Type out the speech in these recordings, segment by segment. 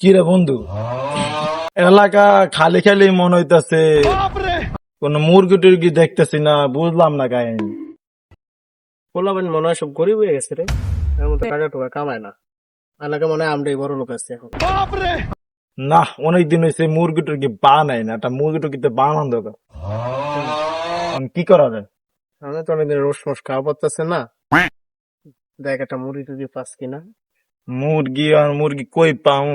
কি রে বন্ধু? এলাকা খালি খালি মনে হইতাছে। কোন মুরগি টুরগি দেখতেছি না বুঝলাম না কাহিনী পোলাবেন মনে হয় সব গরিব হয়ে গেছে রে। এর মতো টাকা টুকা কামায় না। এলাকা মনে হয় আমরাই বড় লোক আছি এখন। না অনেকদিন হয়েছে মুরগি টুরগি বানাই না একটা মুরগি টুরগিতে বানান দরকার। কি করা যায়? আমি তো অনেকদিন রোস মোস খাওয়া পড়তেছে না। দেখ একটা মুড়ি টুড়ি পাস কিনা। মুরগি আর মুরগি কই পাও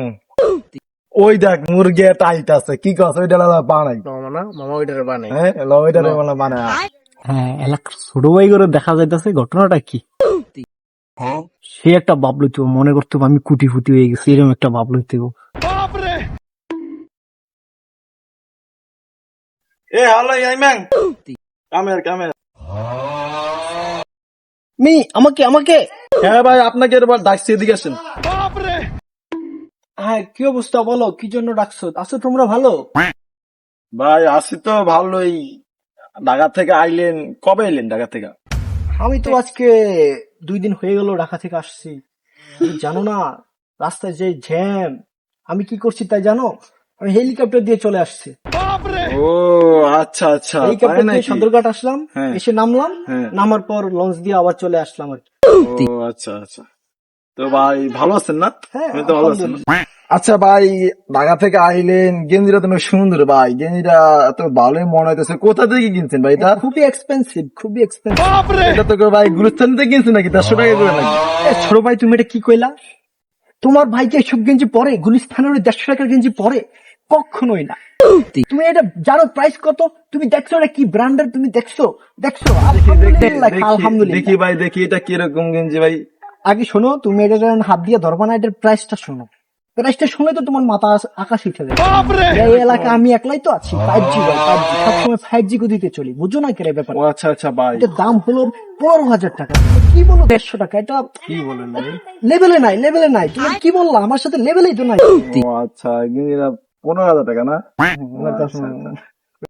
ওই দেখ মুরগি একটা আইতাছে কি কস ওইটা বানাই। মামা মামা ওইটারে বানাই। হ্যাঁ ল ওইটা মানে বানাই। হ্যাঁ এলাকার ছোট ভাই করে দেখা যাইতেছে ঘটনাটা কি? সে একটা বাবলু তো মনে করতে আমি কুটি ফুটি হয়ে গেছি এরকম একটা বাবলু তো এ হ্যালো ইয়াইম্যাং কামের কামের। মি আমাকে আমাকে! হ্যাঁ ভাই আপনাকে এবার ডাকছি এদিকে আসেন। হ্যাঁ কি অবস্থা বলো? কি জন্য ডাকছো? আছো তোমরা ভালো? ভাই আসি তো ভালোই। ঢাকা থেকে আইলেন। কবে এলেন ঢাকা থেকে? আমি তো আজকে দুই দিন হয়ে গেল ঢাকা থেকে আসছি। তুমি জানো না রাস্তায় যে জ্যাম আমি কি করছি তাই জানো? আমি হেলিকপ্টার দিয়ে চলে আসছি। ও আচ্ছা আচ্ছা হেলিকপ্টার দিয়ে? সদরঘাট আসলাম হ্যাঁ। এসে নামলাম হ্যাঁ। নামার পর লঞ্চ দিয়ে আবার চলে আসলাম আর কি। ও আচ্ছা আচ্ছা। তো ভাই ভালো আছেন না? হ্যাঁ, আমি তো ভালো আছেন আচ্ছা ভাই ঢাকা থেকে আইলেন গেঞ্জিটা তো সুন্দর ভাই। গেঞ্জিটা এত ভালোই মনে হইতেছে। কোথা থেকে কিনছেন ভাই এটা? খুবই এক্সপেন্সিভ খুবই এক্সপেন্সিভ এটা তো ভাই গুরুস্থান থেকে কিনছেন নাকি? দেড়শো টাকা করে নাকি। ছোট ভাই তুমি এটা কি কইলা? তোমার ভাইকে এসব গেঞ্জি পরে? গুলিস্তানের ওই দেড়শো টাকার গেঞ্জি পরে? কখনোই না। তুমি এটা জানো প্রাইস কত? তুমি দেখছ এটা কি ব্র্যান্ডের তুমি দেখছ? দেখছ? আলহামদুলিল্লাহ দেখি ভাই দেখি এটা কীরকম গেঞ্জি ভাই। আগে শোনো তুমি এটা যখন হাত দিয়ে ধরবা না এটার প্রাইসটা শোনো। প্রাইসটা শুনে তো তোমার মাথা আকাশ উঠে যাবে। এই এলাকা আমি একলাই তো আছি ফাইভ জি ফাইভ জি সবসময় ফাইভ জি গতিতে চলি বুঝো না কেরে ব্যাপার। আচ্ছা আচ্ছা ভাই এটার দাম হলো পনেরো হাজার টাকা। কি বলো দেড়শো টাকা এটা কি বলেন লেভেলে নাই লেভেলে নাই। তুমি কি বললা আমার সাথে লেভেলেই তো নাই। আচ্ছা পনেরো হাজার টাকা না? আচ্ছা, আচ্ছা।